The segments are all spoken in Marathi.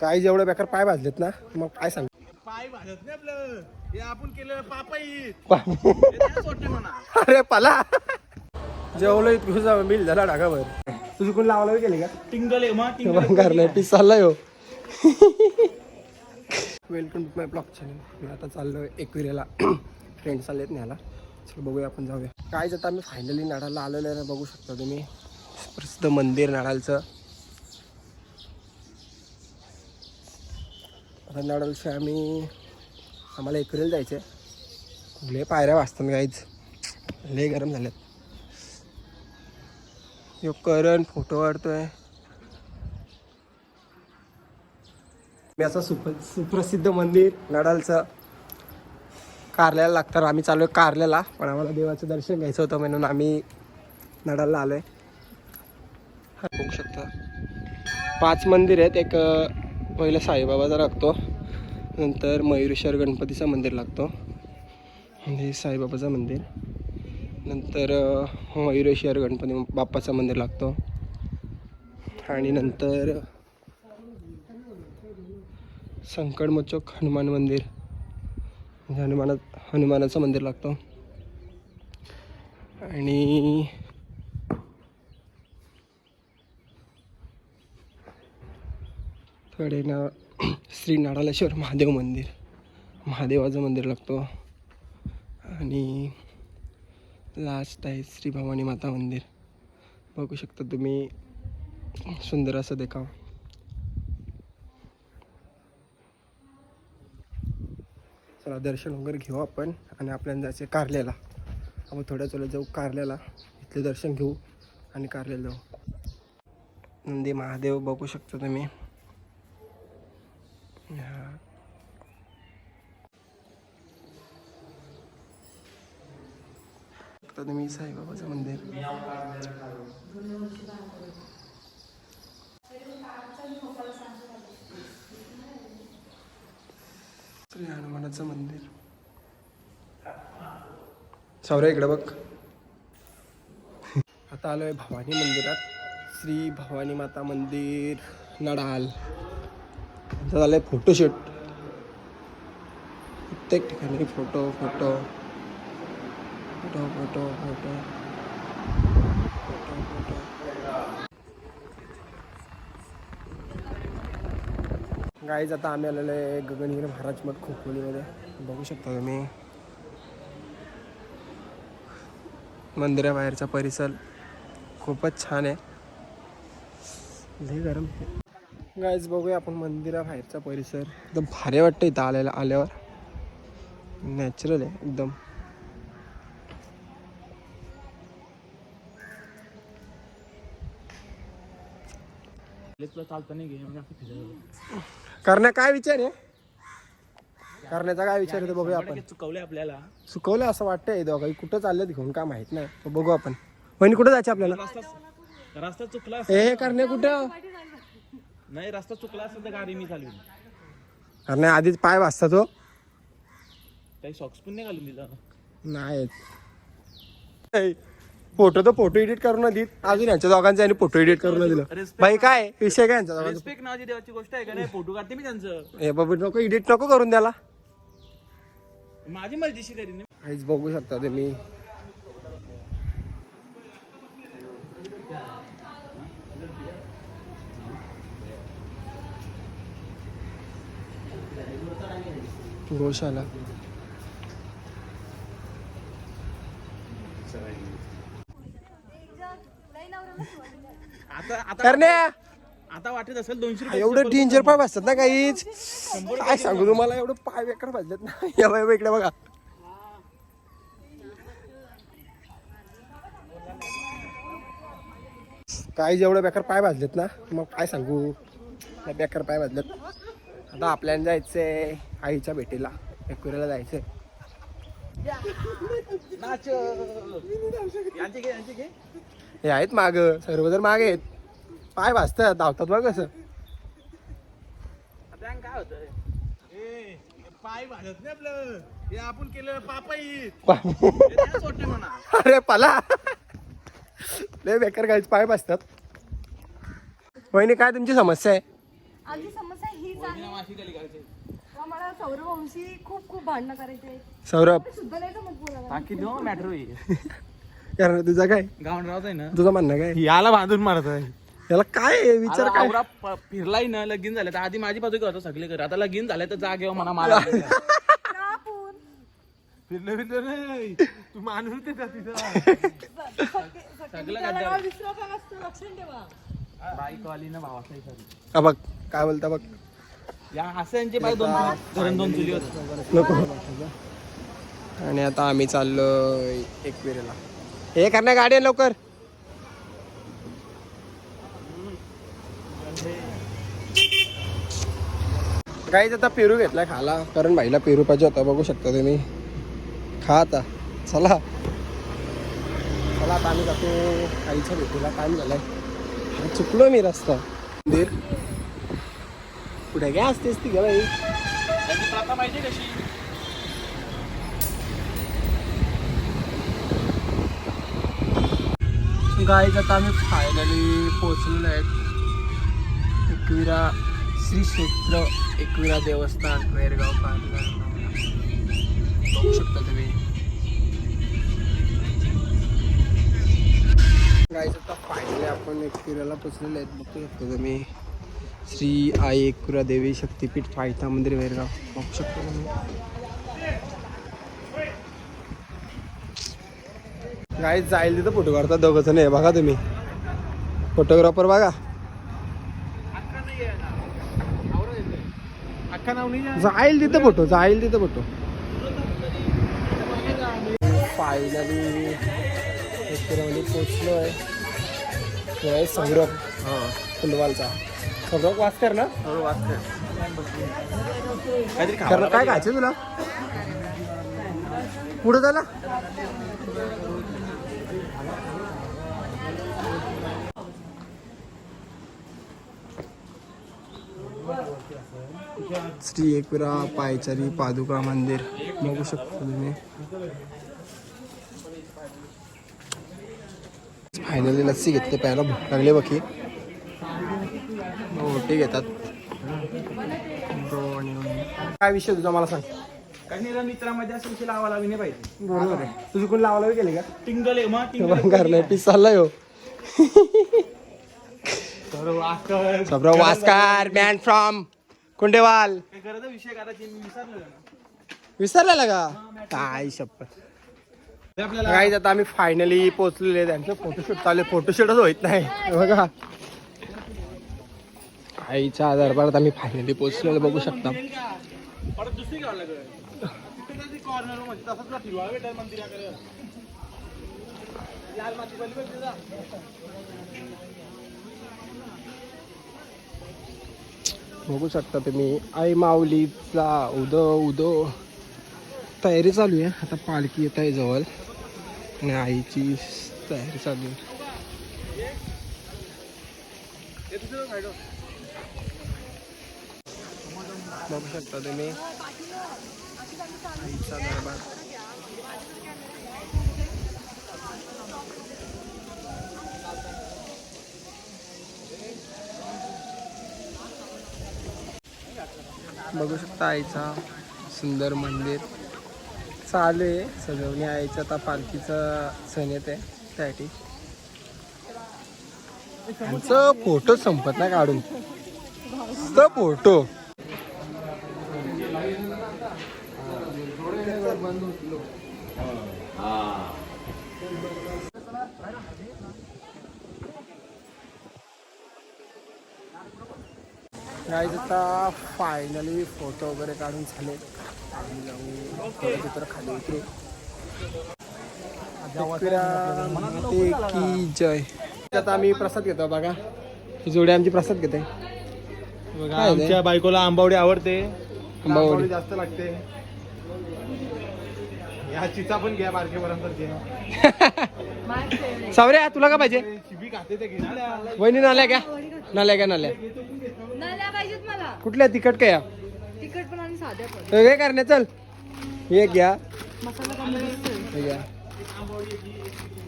काही जेवढे बेकार पाय भाजलेत ना मग काय सांग? पाय भाजत नाही आपलं. हे आपण केलं पापाई अरे पला. जेवलो तुझा बिल झाला ढाकावर तुझी कोण लावायला गेली का? टिंगल आहे मग टिंगल भंगार नाही पीस चाललाय हो welcome to my vlog channel मी आता चाललोय एकविरेला. फ्रेंड्स आलेत न्यायला. चल बघूया आपण जाऊया. काय जातं आम्ही फायनली नाडाला आलेलो बघू शकता तुम्ही. प्रसिद्ध मंदिर नाडालचं. रनाडलशी आम्ही आम्हाला एकविरेला जायचं. आहे लय पायऱ्या वाचतात काहीच लय गरम झाल्यात. यो करण फोटो काढतोय. मी असं सुप सुप्रसिद्ध मंदिर नडालचं कारल्याला लागतं. आम्ही चालू आहे कारल्याला पण आम्हाला देवाचं दर्शन घ्यायचं होतं म्हणून आम्ही नडालला आलो आहे बघू शकता. पाच मंदिर आहेत. एक पहिला साईबाबाचा लागतो. नंतर मयुरेश्वर गणपतीचं मंदिर लागतो. हे साईबाबाचं मंदिर. नंतर मयुरेश्वर गणपती बाप्पाचं मंदिर लागतो. आणि नंतर संकटमोचक हनुमान मंदिर. म्हणजे हनुमाना हनुमानाचं मंदिर लागतं. आणि कडे ना श्री नाडालेश्वर महादेव मंदिर. महादेवाचं मंदिर लागतो. आणि लास्ट आहे श्री भवानी माता मंदिर. बघू शकता तुम्ही सुंदर असं देखाव. चला दर्शन वगैरे घेऊ आपण आणि आपल्याला जायचं आहे कारल्याला. आपण थोड्या चला जाऊ कारल्याला. इथले दर्शन घेऊ आणि कारल्याला जाऊ. नंदी महादेव बघू शकता तुम्ही. हा. बघता मी साईबाबाचं मंदिर. श्री हनुमानाचं मंदिर. सौर्या इकडे बघ. आता आलोय भवानी मंदिरात. श्री भवानी माता मंदिर नडाल. झालं आहे फोटोशूट प्रत्येक ठिकाणी photo photo photo photo photo photo photo guys आता आम्ही आलेलो आहे गगनगिरी महाराज मठ खोपोलीमध्ये. बघू शकता तुम्ही. मंदिराबाहेरचा परिसर खूपच छान आहे. लय गरम गाईज बघूया आपण मंदिराबाहेरचा परिसर. एकदम भारी वाटतं इथं आलेला आल्यावर. नॅचरल आहे एकदम. करण्या काय विचार आहे? करण्याचा काय विचार आहे ते बघूया आपण. हे चुकवले आपल्याला चुकवलं असं वाटतंय दोघाही कुठं चाललेत घेऊन काय माहीत नाही. बघू आपण. वहिनी कुठं जायचं आपल्याला? रस्ता चुकला ए करणे कुठं? नाही रस्ता चुकला असेल तर गाडी मी चालवी करण्या आधीच पाय वाजता तो. काही सॉक्स पण नाही घालून दिला. नाही. फोटो तर फोटो एडिट करून देत. अजून यांच्या दोघांचे आणि फोटो एडिट करून दिलं. Respect. बाई काय? विषय काय यांचा दोघांचा? रिस्पेक्ट नावाची देवाची गोष्ट आहे का नाही? फोटो काढते मी त्यांचं. हे बाबा नको एडिट नको करून द्याला माझी मर्जीशी करीन काहीच बघू शकता तुम्ही. गोशाला आता आता करण्या! आता वाटत असेल दोनशे रुपये एवढं डेंजर पाय भाजतात ना काहीच काय सांगू तुम्हाला एवढं पाय बेकार भाजतात ना. या इकडे बघा. काही जेवढे बेकार पाय भाजलेत ना मग काय सांगू? बेकार पाय भाजलेत आता आपल्याला जायचंय आईच्या भेटीला. एकविराला जायचंय. नाच यांचे घे यांचे घे हे आहेत माग. सर्वजण मागे आहेत. पाय भाजतात धावतात बघ कसं. काय होतं? पाय भाजत नाही आपलं. हे आपण केलं पापाई सोडते म्हणा. अरे पला. लय बेकार गाईच पाय बसतात वहिनी काय तुमची समस्या आहे? आमची समस्या तेच आहे हा, मला सौरवंशी खूप खूप भांडणं करायचे. सौरभ. सुद्धा नाही जमत बोलायला बाकी देऊ मॅटर होईल. कारण तुझा काय? राहत आहे ना? तुझं म्हणणं काय? याला बांधून मारत आहे याला काय आहे? विचार काय? आवरा प- फिरलाय ना लगीन झालं. तर आधी माझी बाजू करतो सगळे कर. आता लगीन झालं तर जा घेऊ म्हणा मला कापून फिरलं फिरलं नाही. तू माणूस आहे का तिथं. सगळं नसतो लक्षण ठेवा. बाईक वाली ना भावाचा हा बघ. काय बोलता बघ. या असं यांचे बाई दोन धरण दोन चुली होत. नको. आणि आता आम्ही चाललो एकविरेला. हे करण्या गाडी आहे लवकर. काहीच आता पेरू घेतलाय खाला. कारण भाईला पेरू पाहिजे होता बघू शकता तुम्ही. खा आता. चला. चला आता आम्ही जातो. आईच्या भेटीला टाइम झालाय. चुकलो मी रस्ता. मंदिर. पुढे काय असतेस ती ग बाई. त्यांची प्रथा माहिती कशी? गाईज आता आम्ही फायनली पोहोचलेलो आहेत. एकविरा श्री क्षेत्र एकविरा देवस्थान वेरगाव कारगाव बघू शकता तुम्ही. गाईज आता फायनली आपण एकविराला पोहोचलेले आहेत. बघू शकता तुम्ही. श्री आई एकविरा देवी शक्तीपीठ फायता मंदिर वेरगाव. बघू शकता तुम्ही. गाईज जाईल तिथं फोटो काढतात दोघं जण आहे बघा तुम्ही. फोटोग्राफर बघा. जाईल तिथं फोटो जाईल तिथं फोटो फायनली एकविरामध्ये पोचलो आहे तो आहे सौरभ हां. फुलवालचा सौरभ वाचकर ना? काहीतरी कारण काय खायचं तुला? पुढे झाला श्री एकविरा पायचारी पादुका मंदिर. बघू शकता तुम्ही. फायनली लस्सी घेतली. प्यायला भूक लागली बघी मोठी घेतात. काय विषय तुझा मला सांग. नाही मित्रामध्ये असं विषय लावा लावी नाही पाहिजे. बरोबर आहे. तुझी कोण लावाला केली का? टिंगल आहे मग टिंगल करणार पीस चाललाय हो. बरोबर आजकाल सब्रो वास्कार मॅन फ्रॉम कुंडेवाल. काय करत विषय करायची? मी विसरलो ना. विसरलेला का? काय शपथ. काय आता आम्ही फायनली पोहोचलेले त्यांचे फोटोशूट चालले फोटोशूटच होत नाही. बघा. आईच्या दरबारात आम्ही फायनली पोहोचलेलो बघू शकता. परत दुसरी घ्यावं लागेल कॉर्नरमध्ये तसंच ना फिरवा भेटेल मंदिराकडे. लाल माती बली भेटते जा. बघू शकता तुम्ही आई माऊलीचा उदो उदो. तयारी चालू आहे. आता पालखी येत आहे जवळ. आणि आईची तयारी चालू आहे. बघू शकता तुम्ही. आईचा दरबार. बघू शकता आईचा सुंदर मंदिर. चालू आहे. सजवणी आईचा आता पालखीचा सण येत आहे. त्यासाठी. त्यांचं फोटो संपत नाही काढून. फोटो. फोटो गाईज आता फायनली फोटो वगैरे काढून झाले. आम्ही जाऊ थोडं चित्र खाली उतरू एकविरा माते की जय. आता आम्ही प्रसाद घेतो बघा. ही जोडी आमची प्रसाद घेते? आमच्या बायकोला आंबावडी आवडते. आंबावडी जास्त लागते. या चिचा पण घ्या बारकेपर्यंत सावऱ्या तुला का पाहिजे? वहिनी नाल्या का नाल्या का नाल्या. नाल्या पाहिजेत मला. कुठल्या? तिखट काय या? तिखट पण आणि साध्या पण. हे काय करणे चल. हे घ्या. मसाला कमी जास्त आहे. हे घ्या.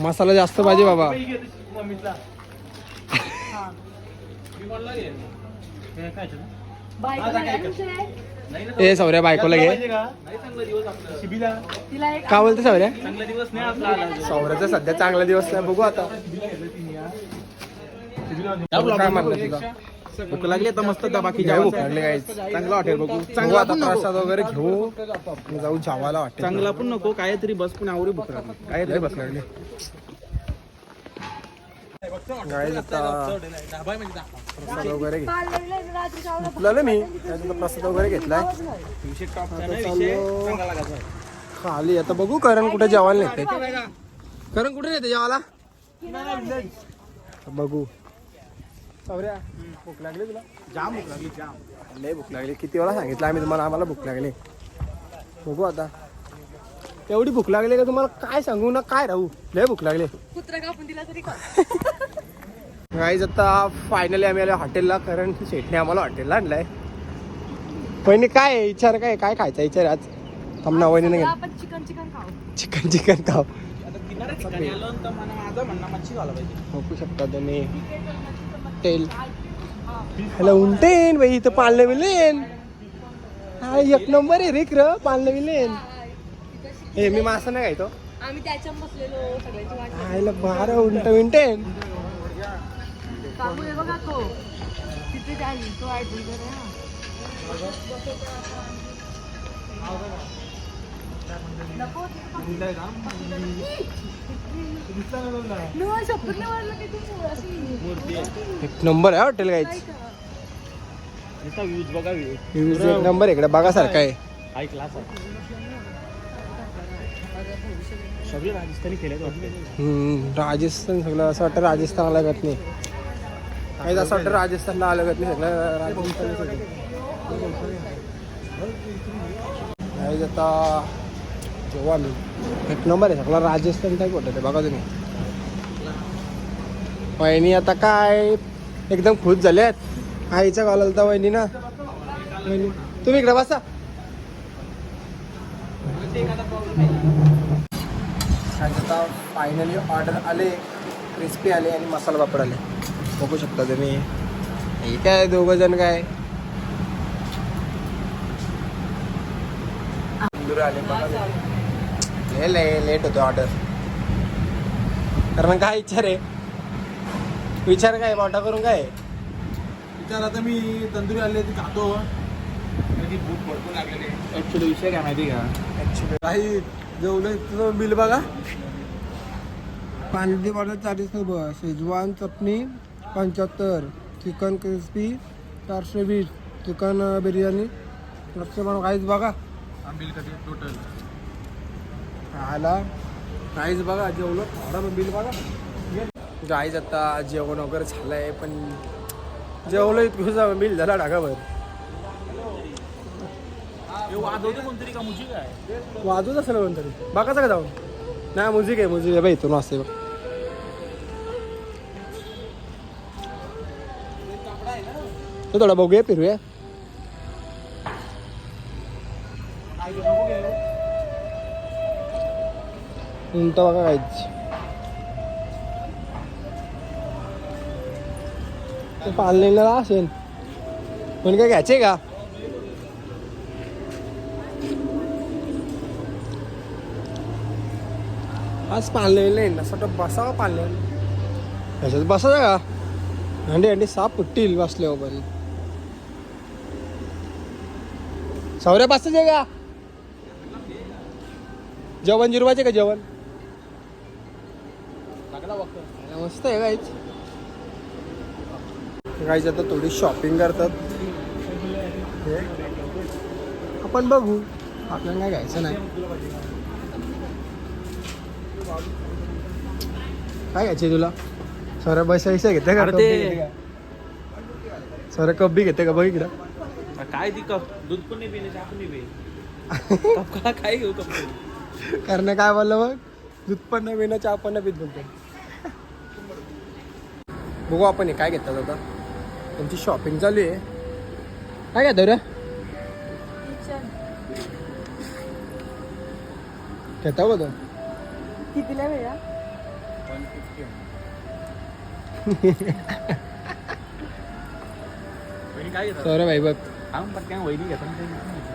मसाला जास्त पाहिजे बाबा. हा. हे काय ए सौर्या बायकोला घे का? नाही चांगला दिवस आपला. शिबिला तिला एक का बोलते सौर्या? चांगला दिवस नाही आपला आला सौर्याचा सध्या चांगला दिवस नाही बघू आता. काय म्हणलं भूक लागली आता मस्त बाकी भूक लागली काय चांगला हॉटेल बघू. चांगला आता प्रसाद वगैरे घेऊ. जाऊ जेवायला वाटतं चांगला पण नको. काय तरी बस पण आवडी भूक लागली. काय लय बस लागली. प्रसाद वगैरे घे. काल लग्न आहे, रात्री जेवायला आपल्याला मी प्रसाद वगैरे घेतलाय. खाली. आता बघू करण कुठे जेवायला नेते. करण कुठे नेते जेवायला? बघू. भूक लागली तुला? जाम भूक लागली जाम. लय भूक लागली. किती वेळा सांगितलं आम्ही तुम्हाला? आम्हाला भूक लागली. बघू आता. एवढी भूक लागली का तुम्हाला? काय सांगू ना काय राहू? लय भूक लागली. कुत्रा कापून दिला तरी का गाईज आता फायनली आम्ही आलो हॉटेलला कारण शेटने आम्हाला हॉटेलला आणलाय. पहिली काय आहे? विचार काय काय खायचा विचार आज. थांबना घेतलं आपण चिकन चिकन खाऊ. चिकन चिकन बघू शकता तुम्ही. हॉटेल हॅलो उंटेन बाई इथं पाळणं विलेन. हा एक नंबर आहे रे र पाळणं विलेन. हे मी मासा नाही खायचो. आम्ही त्याच्यात बसलेलो सगळ्यांची वाट आयला बारा उंट विंटेन काकू हे बघा तो. तिथे काय तो ऍडव्हेंचर आहे हा. नको नो, शपथ नाही मारलं की तू अशी. एक नंबर आहे हॉटेल गाईच व्ह्यूज बघा व्ह्यूज एक नंबर इकडे आहे. हाय क्लास आहे. सगळे राजस्थानी खेळत राजस्थान सगळं असं वाटतं राजस्थान लागत नाही. काही असं वाटतं राजस्थानला आलं लागत नाही सगळं राजस्थान आता जेव्हा मी एक नंबर आहे सगळं राजस्थान टाईप वाटत ते बघा तुम्ही. वहिनी आता काय एकदम खुश झाल्यात आईच्या कॉल आलता वहिनी ना वहिनी तुम्ही इकडे बसा. आता फायनली ऑर्डर आले क्रिस्पी आले आणि मसाला पापड आले. बघू शकता तुम्ही. हे काय दोघं जण काय? तंदूर आले बघा लय लेट होतो ऑर्डर कारण काय विचार आहे? विचार काय मोठा करून काय? विचार आता मी तंदुरी आले ते खातो. भूक भरपूर लागलेली ऍक्च्युली विषय काय माहिती का? ॲक्च्युली काही जेवढं तुझं बिल बघा. पाणी वाडा चाळीस रुपये शेजवान चटणी पंच्याहत्तर चिकन क्रिस्पी चारशे वीस चिकन बिर्याणी लक्ष म्हणून काहीच बघा. बिल कधी टोटल आला. काहीच बघा जेवलं. थोडा बिल बघा. गाईज आता जेवण वगैरे झालं आहे पण जेवलं इतकं बिल झाला टाकावर वाजवत असेल कोणतरी? बघायचं का जाऊन. नाही म्युझिक आहे म्युझिक आहे बाई इथून वाजते बघ. तो थोडा बघूया फिरूया. उंट बघा काहीच ते पाळलेलं असेल. पण काय घ्यायचे का? आज पाळलेलं नाही ना बसावा बसावं पाळलेलं. ह्याच्यात बसायचं का? हंडी हंडी साप फुटतील बसले पण सौर्या बसायचे का? जेवण जिरवायचे का जेवण? मस्त आहे गाईच गाईच आता थोडी शॉपिंग करतात. आपण बघू. आपल्याला काय घ्यायचं नाही. काय घ्यायचे तुला? सर पैसा पैसा घेते का? अरे कप ते- बी घेते का? सर कप बी घेते का? बघ इकडं. काय ती कप? दूध पण नाही पिणे चहा पण नाही पिणे कप का काय घेऊ कप कारण काय बोललं मग दूध पण नाही पिणं चहा पण नाही पित बोलतो बघू आपण हे काय घेतात आता. त्यांची शॉपिंग चालू आहे. काय घेतो रे? घेता बघ कितीला वेळा काय घेतात? सौरभ भाई बघ. पटकन वहिनी घेतात.